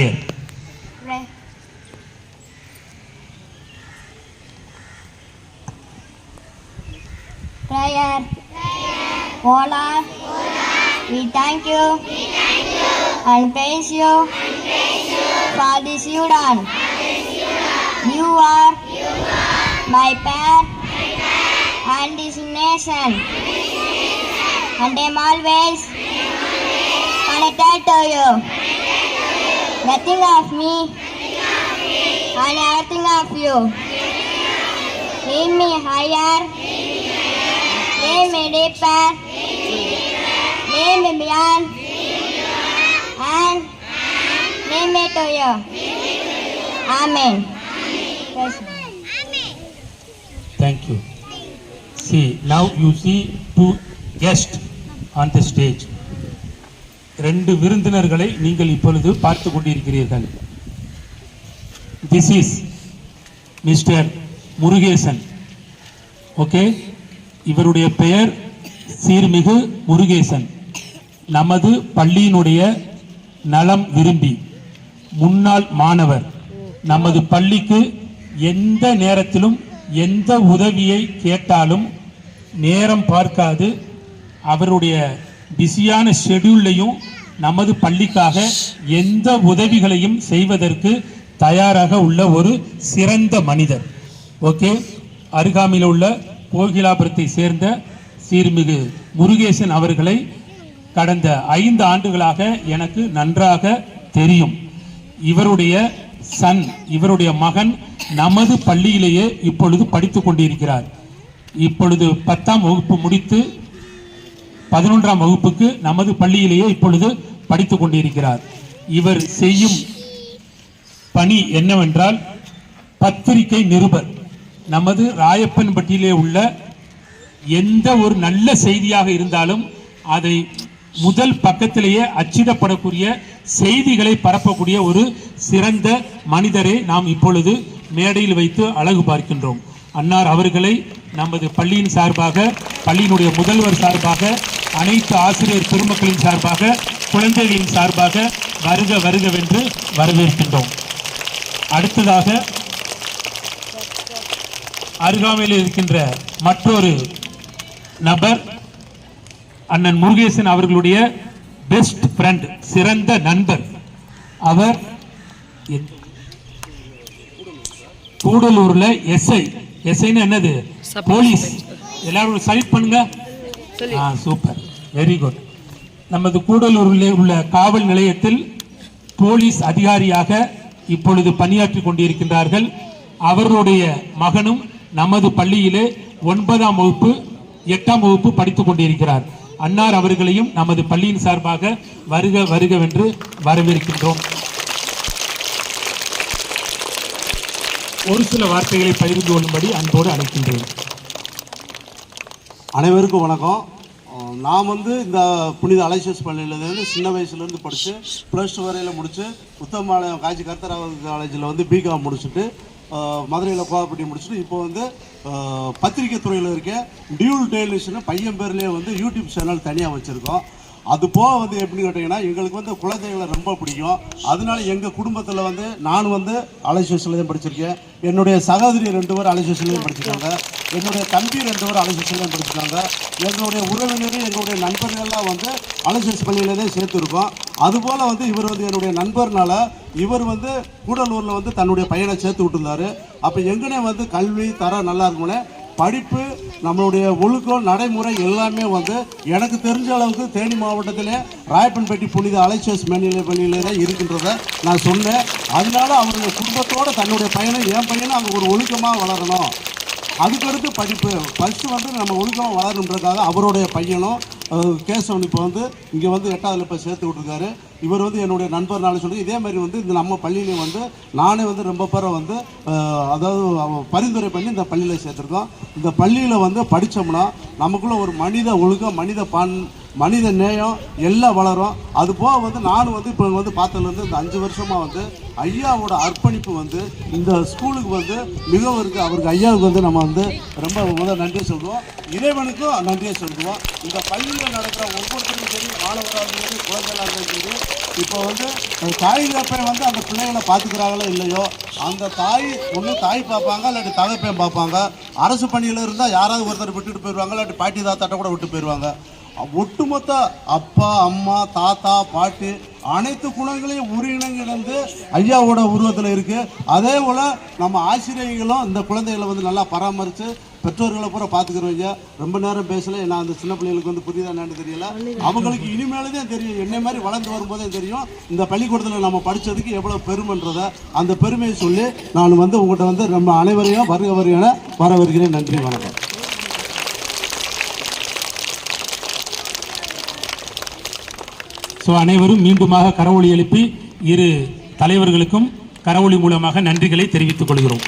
Prayer. Prayer. Hola. Hola. We thank you. We thank you. And praise you. And praise you. For this you done. You are. You are. My parent. My. And this nation. And this nation. And I'm always. And I'm always. Connected to you. Nothing of me and everything of you. Lead me higher, lead me deeper, lead me beyond, and lead me to you. Amen. Yes. Thank you. See, now you see two guests on the stage. ரெண்டு விருந்தினர்களை நீங்கள் இப்பொழுது பார்த்து கொண்டிருக்கிறீர்கள். This is mister Murugesan okay இவருடைய பெயர் சீர்மிகு முருகேசன். நமது பள்ளியினுடைய நலம் விரும்பி முன்னாள் மாணவர். நமது பள்ளிக்கு எந்த நேரத்திலும் எந்த உதவியை கேட்டாலும் நேரம் பார்க்காது. அவருடைய பிஸியான ஷெட்யூல்லையும் நமது பள்ளிக்காக எந்த உதவிகளையும் செய்வதற்கு தயாராக உள்ள ஒரு சிறந்த மனிதர். ஓகே? அருகாமையில் உள்ள கோகிலாபுரத்தை சேர்ந்த சீர்மிகு முருகேசன் அவர்களை கடந்த ஐந்து ஆண்டுகளாக எனக்கு நன்றாக தெரியும். இவருடைய சன் இவருடைய மகன் நமது பள்ளியிலேயே இப்பொழுது படித்து கொண்டிருக்கிறார். இப்பொழுது பத்தாம் வகுப்பு முடித்து பதினொன்றாம் வகுப்புக்கு நமது பள்ளியிலேயே இப்பொழுது படித்துக் கொண்டிருக்கிறார். இவர் செய்யும் பணி என்னவென்றால் பத்திரிகை நிருபர். நமது ராயப்பன்பட்டியிலே உள்ள எந்த ஒரு நல்ல செய்தியாக இருந்தாலும் அதை முதல் பக்கத்திலேயே அச்சிடப்படக்கூடிய செய்திகளை பரப்பக்கூடிய ஒரு சிறந்த மனிதரை நாம் இப்பொழுது மேடையில் வைத்து அழகு பார்க்கின்றோம். அன்னார் அவர்களை நமது பள்ளியின் சார்பாக பள்ளியினுடைய முதல்வர் சார்பாக அனைத்து ஆசிரியர் பெருமக்களின் சார்பாக குழந்தைகளின் சார்பாக வருக வருகவென்று வரவேற்கின்றோம். அடுத்ததாக அருகாமையில் இருக்கின்ற மற்றொரு நபர் அண்ணன் முருகேசன் அவர்களுடைய பெஸ்ட் ஃப்ரெண்ட் சிறந்த நண்பர். அவர் கூடலூர்ல எஸ்ஐ எஸ்ஐன்னு என்னது? போலீஸ். எல்லாரும் சல்யூட் பண்ணுங்க. ஆ சூப்பர். வெரி குட் நமது கூடலூரில் உள்ள காவல் நிலையத்தில் போலீஸ் அதிகாரியாக இப்பொழுது பணியாற்றி கொண்டிருக்கின்றார்கள். அவர்களுடைய மகனும் நமது பள்ளியிலே ஒன்பதாம் வகுப்பு எட்டாம் வகுப்பு படித்துக் கொண்டிருக்கிறார். அன்னார் அவர்களையும் நமது பள்ளியின் சார்பாக வருக வருகவென்று வரவேற்கின்றோம். ஒரு சில வார்த்தைகளை பகிர்ந்து கொள்ளும்படி அன்போடு அழைக்கின்றேன். அனைவருக்கும் வணக்கம். நான் வந்து இந்த புனித அலைசியஸ் பள்ளியிலேருந்து சின்ன வயசுலேருந்து படித்து ப்ளஸ் டூ வரையில் முடித்து உத்தமாலயம் காஞ்சி கர்த்தராவ காலேஜில் வந்து பிகாம் முடிச்சுட்டு மதுரையில் கோவாப்பட்டி முடிச்சுட்டு இப்போ வந்து அஹ் பத்திரிக்கை துறையில் இருக்கேன். டியூல் டெய்லிஷன் பையன் பேர்லேயே வந்து யூடியூப் சேனல் தனியாக வச்சுருக்கோம். அது போக வந்து எப்படின்னு கேட்டிங்கன்னா எங்களுக்கு வந்து குழந்தைகளை ரொம்ப பிடிக்கும். அதனால எங்கள் குடும்பத்தில் வந்து நான் வந்து அலைசியஸ்லேயும் படிச்சிருக்கேன். என்னுடைய சகோதரி ரெண்டு பேர் அலைசியஸ்லேயும் படிச்சிருக்காங்க. என்னுடைய தம்பி ரெண்டு பேரும் அலைசியஸ்லேயும் படிச்சிருக்காங்க. எங்களுடைய உறவினரும் எங்களுடைய நண்பர்கள்லாம் வந்து அலைசியஸ் பள்ளியிலே தான் சேர்த்துருக்கோம். அதுபோல் வந்து இவர் வந்து என்னுடைய நண்பர்னால இவர் வந்து கூடலூரில் வந்து தன்னுடைய பையனை சேர்த்து விட்டுருந்தாரு. அப்போ எங்கனே வந்து கல்வி தரம் நல்லா இருக்கும்னே படிப்பு நம்மளுடைய ஒழுக்கம் நடைமுறை எல்லாமே வந்து எனக்கு தெரிஞ்ச அளவுக்கு தேனி மாவட்டத்திலே ராயப்பன்பட்டி புனித அலைச்சஸ் மேல்நிலை பள்ளியிலே தான் இருக்கின்றத நான் சொன்னேன். அதனால அவருடைய குடும்பத்தோடு தன்னுடைய பையனை என் பையனை அங்கே ஒரு ஒழுக்கமாக வளரணும். அதுக்கடுத்து படிப்பு ஃபஸ்ட்டு வந்து நம்ம ஒழுக்கமாக வளரணுன்றதுக்காக அவருடைய பையனும் கேசவன் இப்போ வந்து இங்கே வந்து எட்டாவதுல இப்போ சேர்த்து விட்ருக்காரு இவர் வந்து என்னுடைய நண்பர்னால சொல்லி இதே மாதிரி வந்து இந்த நம்ம பள்ளியிலையும் வந்து நானே வந்து ரொம்ப பேரை வந்து அதாவது பரிந்துரை பண்ணி இந்த பள்ளியில் சேர்த்துருக்கோம். இந்த பள்ளியில் வந்து படித்தோம்னா நமக்குள்ளே ஒரு மனித ஒழுக்கம் மனித பான் மனித நேயம் எல்லாம் வளரும். அது போக வந்து நானும் வந்து இப்போ வந்து பார்த்ததுலேருந்து இந்த அஞ்சு வருஷமாக வந்து ஐயாவோட அர்ப்பணிப்பு வந்து இந்த ஸ்கூலுக்கு வந்து மிகவும் இருக்குது அவருக்கு ஐயாவுக்கு வந்து நம்ம வந்து ரொம்ப முதல் நன்றியை சொல்லுவோம். இறைவனுக்கும் நன்றியை சொல்லுவோம். இந்த பள்ளியில் நடக்கிற ஒவ்வொருத்தரும் சரி மாணவராக சரி குழந்தைகளாக சரி இப்போ வந்து தாய் தப்பை வந்து அந்த பிள்ளைகளை பார்த்துக்கிறாங்களோ இல்லையோ அந்த தாய் ஒன்று தாய் பார்ப்பாங்க இல்லாட்டி தகப்பையும் பார்ப்பாங்க. அரசு பணியில் இருந்தால் யாராவது ஒருத்தர் விட்டுட்டு போயிடுவாங்க இல்லாட்டி பாட்டி தாத்தாட்ட கூட விட்டு போயிடுவாங்க ஒட்டுமொத்த அப்பா அம்மா தாத்தா பாட்டி அனைத்து குணங்களையும் ஒருங்கிணைந்து ஐயாவோட உருவத்தில் இருக்கு. அதே போல நம்ம ஆசிரியர்களும் இந்த குழந்தைகளை வந்து நல்லா பராமரித்து பெற்றோர்களை பூரா பார்த்துக்கிறவங்க ரொம்ப நேரம் பேசல. நான் அந்த சின்ன பிள்ளைகளுக்கு வந்து புரியுதா என்னன்னு தெரியல. அவங்களுக்கு இனிமேல் தான் தெரியும். என்ன மாதிரி வளர்ந்து வரும்போதே தெரியும். இந்த பள்ளிக்கூடத்தில் நம்ம படித்ததுக்கு எவ்வளோ பெருமைன்றதை. அந்த பெருமையை சொல்லி நான் வந்து உங்கள்கிட்ட வந்து நம்ம அனைவரையும் வருக வருகையான வரவருகிறேன் நன்றி வணக்கம். ஸோ அனைவரும் மீண்டுமாக கரவொலி எழுப்பி இரு தலைவர்களுக்கும் கரவொலி மூலமாக நன்றிகளை தெரிவித்துக் கொள்கிறோம்.